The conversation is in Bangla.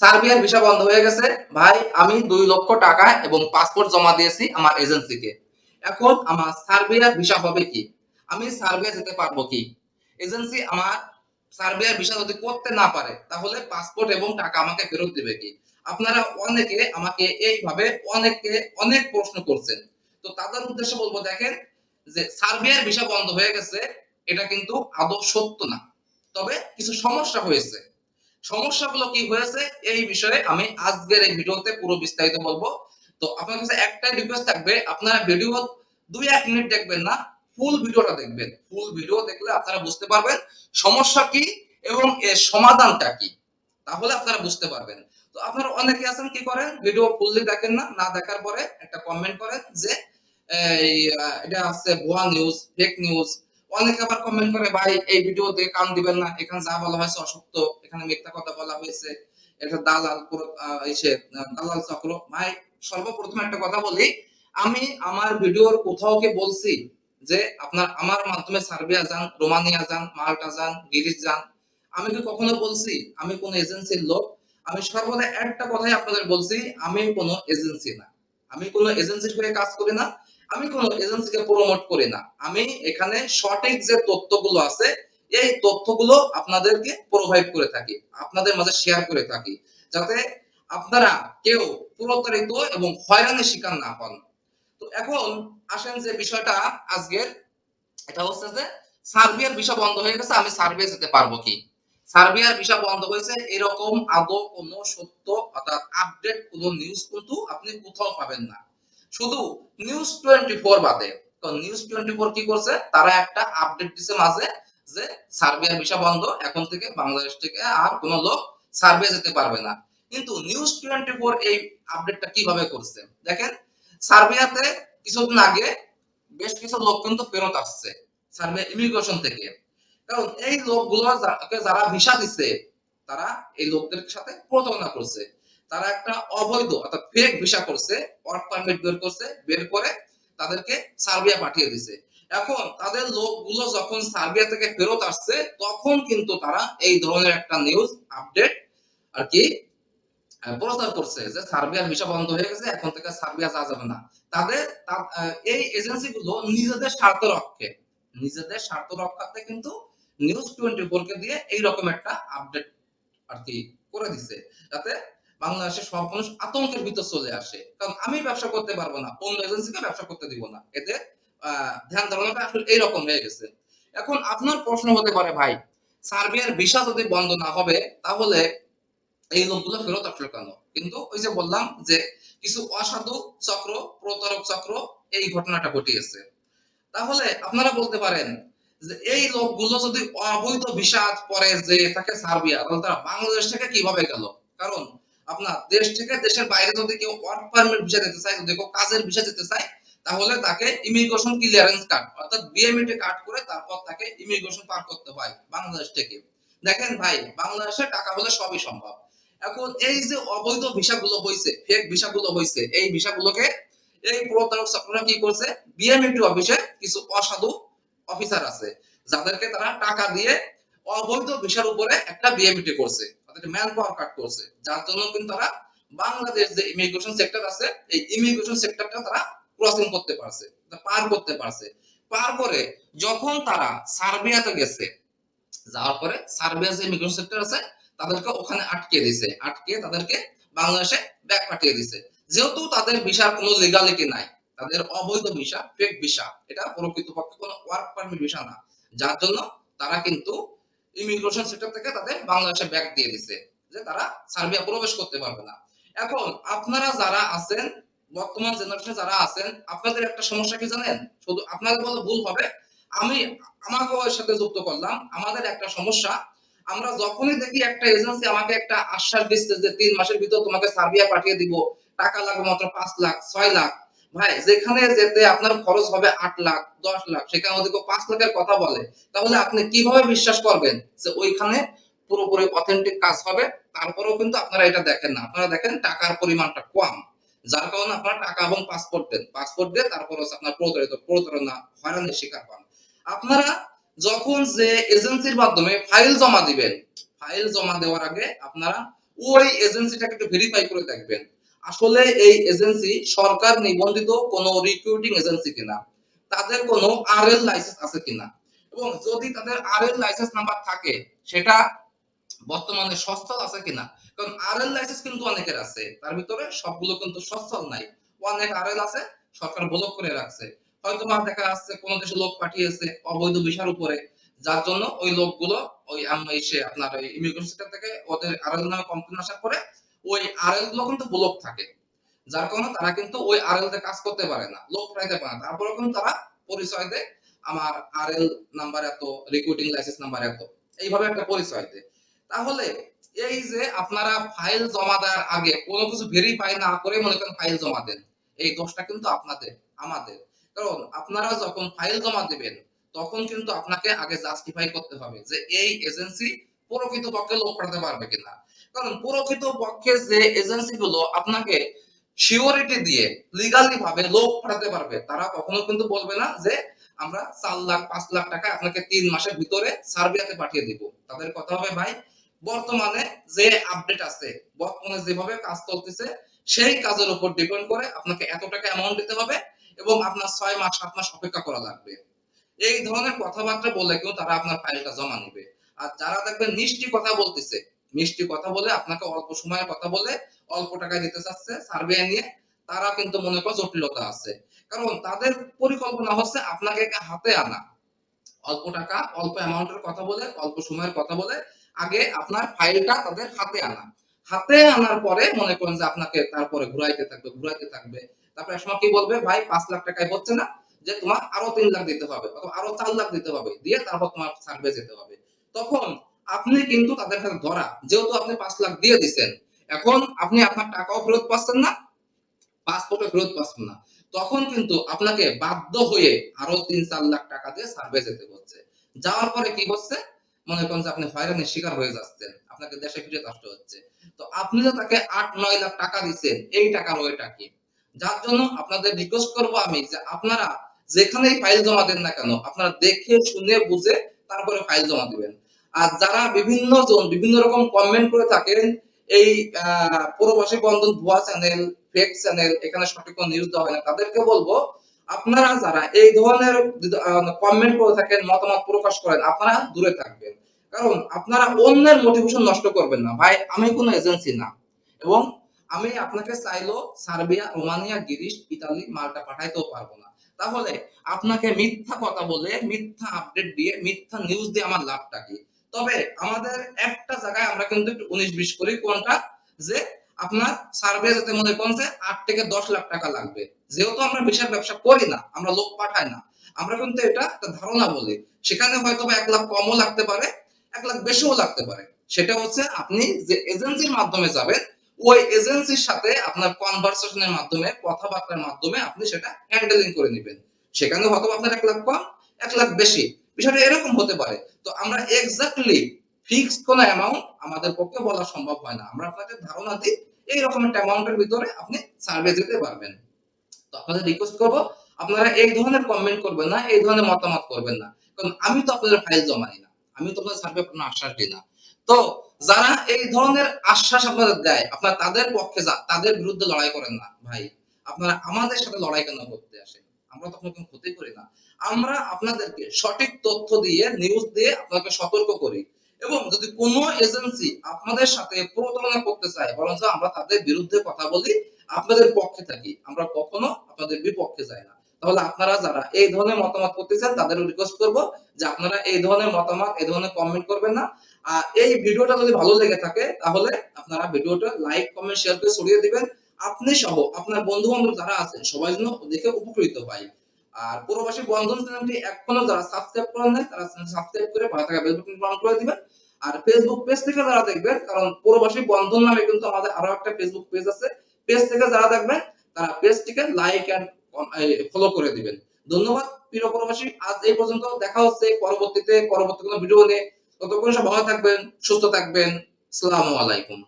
সার্বিয়ার ভিসা বন্ধ হয়ে গেছে। ভাই, আমি দুই লক্ষ টাকা এবং পাসপোর্ট জমা দিয়েছি আমার এজেন্সিকে। এখন আমার সার্বিয়ার ভিসা হবে কি? আমি সার্বিয়া যেতে পারব কি? এজেন্সি আমার সার্বিয়ার ভিসা যদি করতে না পারে, তাহলে পাসপোর্ট এবং টাকা আমাকে ফেরত দিবে কি? আপনারা অনেকে আমাকে এইভাবে অনেকে অনেক প্রশ্ন করছেন। তো তাদের উদ্দেশ্যে বলব, দেখেন যে সার্বিয়ার ভিসা বন্ধ হয়ে গেছে, এটা কিন্তু আদৌ সত্য না। তবে কিছু সমস্যা হয়েছে। সমস্যাগুলো কি হয়েছে? এই বিষয়ে আমি আজকের এই ভিডিওতে পুরো বিস্তারিত বলব। তো আপনার কাছে একটাই রিকোয়েস্ট থাকবে, আপনারা ভিডিও দুই এক মিনিট দেখবেন না ফুল ভিডিওটা দেখবেন। ফুল ভিডিও দেখলে আপনারা বুঝতে পারবেন সমস্যা কি এবং এর সমাধানটা কি। তাহলে আপনারা বুঝতে পারবেন। তো আপনারা অনেকে আছেন, কি করেন? ভিডিও ফুললি দেখেন না না দেখার পরে একটা কমেন্ট করেন যে এটা আছে ভুয়া নিউজ ফেক নিউজ অনেকে আবার কমেন্ট করে, ভাই, এই ভিডিওতে কান দিবেন না, এখানে যা বলা হয়েছে অসত্য, এখানে মিথ্যা কথা বলা হয়েছে, এটা দালাল এসে দালাল চক্র। ভাই, সর্বপ্রথম একটা কথা বলি, আমি আমার ভিডিওর কোথাও কি বলছি যে আপনার, আমার মাধ্যমে সার্বিয়া যান, রোমানিয়া যান মাল্টা যান, গিরিশ যান, আমি কি কখনো বলছি? আমি কোন এজেন্সির লোক। আমি সর্বদা একটা কথাই আপনাদের বলছি, আমি কোনো এজেন্সি না। আমি কোনো এজেন্সির হয়ে কাজ করি না। আমি কোনো এজেন্সিকে প্রমোট করি না। আমি এখানে সঠিক যে তথ্যগুলো আছে, এই তথ্যগুলো আপনাদেরকে প্রোভাইড করে থাকি, আপনাদের মাঝে শেয়ার করে থাকি, যাতে আপনারা কেউ প্রতারিত এবং হয়রানির শিকার না হন। তো এখন আসেন যে বিষয়টা আজকের, এটা হচ্ছে যে সার্বিয়ার ভিসা বন্ধ হয়ে গেছে, আমি সার্বিয়া যেতে পারব কি? সার্বিয়ার ভিসা বন্ধ হয়েছে, এরকম আদৌ কোনো সত্য অর্থাৎ আপডেট কোনো নিউজ কিন্তু আপনি কোথাও পাবেন না। শুধু নিউজ টোয়েন্টি ফোর বাদে। তো নিউজ টোয়েন্টি ফোর কি করছে? তারা একটা আপডেট দিছে মাঝে যে সার্বিয়ার ভিসা বন্ধ, এখন থেকে বাংলাদেশ থেকে আর কোনো লোক সার্বিয়া যেতে পারবে না। কিন্তু নিউজ টোয়েন্টি ফোর এই আপডেটটা কীভাবে করছে? দেখেন, সার্বিয়াতে কিছুদিন আগে বেশ কিছু লোক কিন্তু ফেরত আসছে, সার্বিয়া ইমিগ্রেশন থেকে। কারণ এই লোকগুলো যারা ভিসা দিচ্ছে তারা এই লোকদের সাথে প্রতারণা করছে। তারা একটা অবৈধ, অর্থাৎ ফেক ভিসা করছে ওয়ার্ক পারমিট বের করছে, বের করে তাদেরকে সার্বিয়া পাঠিয়ে দিছে। এখন তাদের লোকগুলো যখন সার্বিয়া থেকে ফেরত আসছে, তখন কিন্তু তারা এই ধরনের একটা নিউজ আপডেট আর কি প্রচার করছে যে সার্বিয়ার ভিসা বন্ধ হয়ে গেছে, এখন থেকে সার্বিয়া যাওয়া যাবে না। তাদের এই এজেন্সি গুলো নিজেদের স্বার্থ রক্ষে, নিজেদের স্বার্থ রক্ষার্থে কিন্তু নিউজ টোয়েন্টি ফোর কে দিয়ে এইরকম একটা আপডেট আর কি করে দিছে। যাতে বাংলাদেশের সব মানুষ আতঙ্কের ভিতর চলে আসে। কারণ আমি ব্যবসা করতে পারব না, অন্য এজেন্সিকে ব্যবসা করতে দিব না। এতে ধ্যান ধারণাটা আসলে এইরকম হয়ে গেছে। এখন আপনার প্রশ্ন হতে পারে, ভাই, সার্বিয়ার ভিসা যদি বন্ধ না হবে, তাহলে এই লোকগুলো ফেরত আসলো কেন? কিন্তু ওই যে বললাম যে কিছু অসাধু চক্র, প্রতারক চক্র, এই ঘটনাটা ঘটিয়েছে। তাহলে আপনারা বলতে পারেন যে এই লোকগুলো যদি অবৈধ ভিসা পরে যে তাকে সার্বিয়া, তাহলে তারা বাংলাদেশ থেকে কীভাবে গেল? কারণ আপনার দেশ থেকে দেশের বাইরে যদি কেউ ওয়ার্ক পারমিট ভিসা দিতে চায় কেউ কাজের ভিসা দিতে চায়, তাহলে তাকে ইমিগ্রেশন ক্লিয়ারেন্স কার্ড অর্থাৎ বিএমইটি কার্ড করে তারপর তাকে ইমিগ্রেশন পার করতে হয় বাংলাদেশ থেকে। দেখেন ভাই, বাংলাদেশে টাকা হলে সবই সম্ভব। এখন এই যে অবৈধ ভিসাগুলো হয়েছে ফেক ভিসাগুলো হয়েছে এই ভিসাগুলোকে এই প্রতারক চক্ররা কি করছে? বিএমইটি অফিসে কিছু অসাধু অফিসার আছে, যাদেরকে তারা টাকা দিয়ে অবৈধ ভিসার উপরে একটা বিএমইটি করছে। অর্থাৎ ম্যান পাওয়ার কাট করছে। যার জন্য কিন্তু তারা বাংলাদেশ যে ইমিগ্রেশন সেক্টর আছে, এই ইমিগ্রেশন সেক্টরটা তারা ক্রসিং করতে পারছে পার করতে পারছে। পার করে যখন তারা সার্বিয়াতে গেছে, যাওয়ার পরে সার্বিয়া যে ইমিগ্রেশন সেক্টর আছে, তাদেরকে ওখানে আটকে দিছে। আটকে তাদেরকে বাংলাদেশে ব্যাক পাঠিয়ে দিছে। যেহেতু তাদের ভিসার কোনো লিগালিটি নাই, তাদের অবৈধ ভিসা ফেক ভিসা এটা প্রকৃতপক্ষে কোনো ওয়ার্ক পারমিট ভিসা না। যার জন্য তারা কিন্তু ইমিগ্রেশন সেক্টর থেকে তাদের বাংলাদেশে ব্যাক দিয়ে দিছে, যে তারা সার্বিয়া প্রবেশ করতে পারবে না। এখন আপনারা যারা আছেন, বর্তমান জেনারেশনে যারা আছেন, আপনাদের একটা সমস্যা কি জানেন? শুধু আপনাদের বলে ভুল হবে। আমি আমাকেও এর সাথে যুক্ত করলাম, আমাদের একটা সমস্যা। আমরা যখনই দেখি একটা এজেন্সি আমাকে একটা আশ্বাস দিচ্ছে যে তিন মাসের ভিতর তোমাকে সার্বিয়া পাঠিয়ে দিব, টাকা লাগবে মাত্র পাঁচ লাখ, ছয় লাখ ভাই, যেখানে যেতে আপনার খরচ হবে আট লাখ, দশ লাখ, সেখানে ওদিকে পাঁচ লাখের কথা বলে, তাহলে আপনি কীভাবে বিশ্বাস করবেন যে ওইখানে পুরোপুরি অথেন্টিক কাজ হবে? তারপরেও কিন্তু আপনারা এটা দেখেন না। আপনারা দেখেন টাকার পরিমাণটা কম। যার কারণে আপনারা টাকা এবং পাসপোর্ট দেন। পাসপোর্ট দিয়ে তারপর হচ্ছে আপনার প্রতারিত প্রতারণা, হয়রানির শিকার হন। আপনারা যখন যে এজেন্সির মাধ্যমে ফাইল জমা দিবেন ফাইল জমা দেওয়ার আগে আপনারা ওই এজেন্সিটাকে একটু ভেরিফাই করে দেখবেন। আসলে এই এজেন্সি সরকার নিবন্ধিত কোনো রিক্রুটিং এজেন্সি কিনা, তাদের কোনো আরএল লাইসেন্স আছে কিনা? এবং যদি তাদের আরএল লাইসেন্স নাম্বার থাকে, সেটা বর্তমানে সস্থল আছে কিনা? কারণ আরএল লাইসেন্স কিন্তু অনেকের আছে, তার ভিতরে সবগুলো কিন্তু সস্থল নাই। অনেক আরএল আছে, সরকার ব্লক করে রাখছে। হয়তো বা দেখা যাচ্ছে কোন দেশে লোক পাঠিয়েছে অবৈধ ভিসার উপরে, যার জন্য ওই লোকগুলো ওই আপনার ইমিগ্রেশন থেকে ওদের আরএল নামে কমপ্লেন আসার পরে ওই আরএলগুলো কিন্তু ব্লক থাকে। যার কারণে তারা কিন্তু ওই আরএল তে কাজ করতে পারে না লোক পাঠাইতে পারে না। তারপরেও কিন্তু তারা পরিচয় দেয় আমার আরএল নাম্বার এত রিক্রুটিং লাইসেন্স নাম্বার এত। এইভাবে একটা পরিচয় দেয়। তাহলে এই যে আপনারা ফাইল জমা দেওয়ার আগে কোনো কিছু ভেরিফাই না করে মনে করেন ফাইল জমা দেন, এই দোষটা কিন্তু আপনাদের, আমাদের। কারণ আপনারা যখন ফাইল জমা দিবেন, তখন কিন্তু আপনাকে আগে জাস্টিফাই করতে হবে যে এই এজেন্সি প্রকৃত পক্ষে লোক পাঠাতে পারবে কিনা। কারণ প্রকৃত পক্ষে যে এজেন্সি গুলো আপনাকে সিওরিটি দিয়ে লিগালি ভাবে লোক পাঠাতে পারবে, তারা কখনো কিন্তু বলবে না যে আমরা চার লাখ, পাঁচ লাখ টাকা আপনাকে তিন মাসের ভিতরে সার্বিয়াতে পাঠিয়ে দিব। তাদের কথা হবে, ভাই, বর্তমানে যে আপডেট আছে, বর্তমানে যেভাবে কাজ চলতেছে, সেই কাজের উপর ডিপেন্ড করে আপনাকে এত টাকা অ্যামাউন্ট দিতে হবে এবং আপনার ছয় মাস, সাত মাস অপেক্ষা করা লাগবে। এই ধরনের কথাবার্তা বলে কেউ তারা আপনার ফাইলটা জমা নেবে। আর যারা দেখবেন মিষ্টি কথা বলতেছে মিষ্টি কথা বলে, আপনাকে অল্প সময়ের কথা বলে অল্প টাকায় দিতে চাচ্ছে সার্ভে নিয়ে, তারা কিন্তু মনে করে জটিলতা আছে। কারণ তাদের পরিকল্পনা হচ্ছে আপনাকে হাতে আনা। অল্প টাকা, অল্প অ্যামাউন্টের কথা বলে, অল্প সময়ের কথা বলে, আগে আপনার ফাইলটা তাদের হাতে আনা। হাতে আনার পরে মনে করেন যে আপনাকে তারপরে ঘুরাইতে থাকবে ঘুরাইতে থাকবে। তারপরে সময় কি বলবে, ভাই, পাঁচ লাখ টাকায় হচ্ছে না, যে তোমার আরও তিন লাখ দিতে হবে, অথবা আরও চার লাখ দিতে হবে। দিয়ে তারপর তোমার সার্ভে যেতে হবে। তখন আপনি কিন্তু তাদের কাছে ধরা, যেহেতু আপনি পাঁচ লাখ দিয়ে দিচ্ছেন এখন আপনি আপনার টাকাও ফেরত পাচ্ছেন না, পাসপোর্টও ফেরত পাচ্ছেন না। তখন কিন্তু আপনাকে বাধ্য হয়ে আরও তিন চার লাখ টাকা দিয়ে সার্ভে যেতে হচ্ছে। যাওয়ার পরে কি হচ্ছে? মনে করেন যে আপনি হয়রানির শিকার হয়ে যাচ্ছেন। আপনাকে দেশে ফিরে আসতে হচ্ছে। তো আপনি যে তাকে আট, নয় লাখ টাকা দিচ্ছেন, এই টাকার ওইটা কি? যার জন্য আপনাদের রিকোয়েস্ট করব আমি যে আপনারা যেখানেই ফাইল জমা দেন না কেন, আপনারা দেখে, শুনে, বুঝে তারপরে ফাইল জমা দিবেন। আর যারা বিভিন্ন জন, বিভিন্ন রকম কমেন্ট করে থাকেন, এই প্রবাসী বন্ধন, ভুয়া চ্যানেল ফেক চ্যানেল এখানে সঠিক কোনো নিউজ দেওয়া হয় না। তাদেরকে বলব, আপনারা যারা এই ধরনের কমেন্ট করে থাকেন, মতামত প্রকাশ করেন, আপনারা দূরে থাকবেন। কারণ আপনারা অন্যের মোটিভেশন নষ্ট করবেন না। ভাই, আমি কোনো এজেন্সি না। এবং আমি আপনাকে চাইলো সার্বিয়া, রোমানিয়া, গিরিশ, ইতালি, মালটা পাঠাইতেও পারব না। তাহলে আপনাকে মিথ্যা কথা বলে, মিথ্যা আপডেট দিয়ে, মিথ্যা নিউজ দিয়ে আমার লাভটা কি? তবে আমাদের একটা জায়গায় আমরা কিন্তু একটু উনিশ বিশ করি, কোনটা? যে আপনার সার্ভে যেতে মনে করেন যে আট থেকে দশ লাখ টাকা লাগবে। যেহেতু আমরা বিশাল ব্যবসা করি না, আমরা লোক পাঠাই না, আমরা কিন্তু এটা একটা ধারণা বলি। সেখানে হয়তো এক লাখ কমও লাগতে পারে, এক লাখ বেশিও লাগতে পারে। সেটা হচ্ছে আপনি যে এজেন্সির মাধ্যমে যাবেন, ওই এজেন্সির সাথে আপনার কনভারসেশনের মাধ্যমে, কথাবার্তার মাধ্যমে আপনি সেটা হ্যান্ডেলিং করে নেবেন। সেখানে হয়তো আপনার এক লাখ কম, এক লাখ বেশি। বিষয়টা এরকম হতে পারে। তো আমরা এক্স্যাক্টলি ফিক্স কোন অ্যামাউন্ট আমাদের পক্ষে বলা সম্ভব হয় না। আমরা আপনাকে ধারণা দিই এই রকম একটা অ্যামাউন্টের ভিতরে আপনি সার্ভে যেতে পারবেন। তো আপনাদের রিকোয়েস্ট করব, আপনারা এই ধরনের কমেন্ট করবেন না, এই ধরনের মতামত করবেন না। কারণ আমি তো আপনাদের ফাইল জমাই না, আমি তো আপনাদের সার্ভে কোনো আশ্বাস দিই না। তো যারা এই ধরনের আশ্বাস আপনাদের দেয়, আপনারা তাদের পক্ষে যা, তাদের বিরুদ্ধে লড়াই করেন না, ভাই। আপনারা আমাদের সাথে লড়াই কেন করতে আসেন? আমরা তো আপনার কোনো ক্ষতি করি না। আমরা আপনাদেরকে সঠিক তথ্য দিয়ে নিউজ দিয়ে আপনাকে সতর্ক করি। এবং যদি কোনো এজেন্সি আপনাদের সাথে প্রতারণা করতে চায়, বরঞ্চ আমরা তাদের বিরুদ্ধে কথা বলি, আপনাদের পক্ষে থাকি। আমরা কখনো আপনাদের বিপক্ষে যাই না। তাহলে আপনারা যারা এই ধরনের মতামত করতে চান তাদের রিকোয়েস্ট করব যে আপনারা এই ধরনের মতামত, এই ধরনের কমেন্ট করবেন না। আর এই ভিডিওটা যদি ভালো লেগে থাকে, তাহলে আপনারা ভিডিওটা লাইক কমেন্ট শেয়ার করে ছড়িয়ে দিবেন। আপনি সহ, আপনার বন্ধু বান্ধব যারা আছেন, সবাই যেন দেখে উপকৃত হয়। আর প্রবাসী বন্ধন চ্যানেলটি এখনও যারা সাবস্ক্রাইব করেন নাই, তারা সাবস্ক্রাইব করে পাশে থাকা বেল বাটন অন করে দিবেন। আর ফেসবুক পেজ থেকে যারা দেখবেন, কারণ প্রবাসী বন্ধন নামে কিন্তু আমাদের আরও একটা ফেসবুক পেজ আছে। পেজ থেকে যারা দেখবেন, তারা পেজটিকে লাইক এন্ড ফলো করে দিবেন। ধন্যবাদ, প্রিয় প্রবাসী। আজ এই পর্যন্ত দেখা হচ্ছে পরবর্তীতে, পরবর্তী কোনো ভিডিও নিয়ে। ততক্ষণ সব ভালো থাকবেন, সুস্থ থাকবেন। আসসালামু আলাইকুম।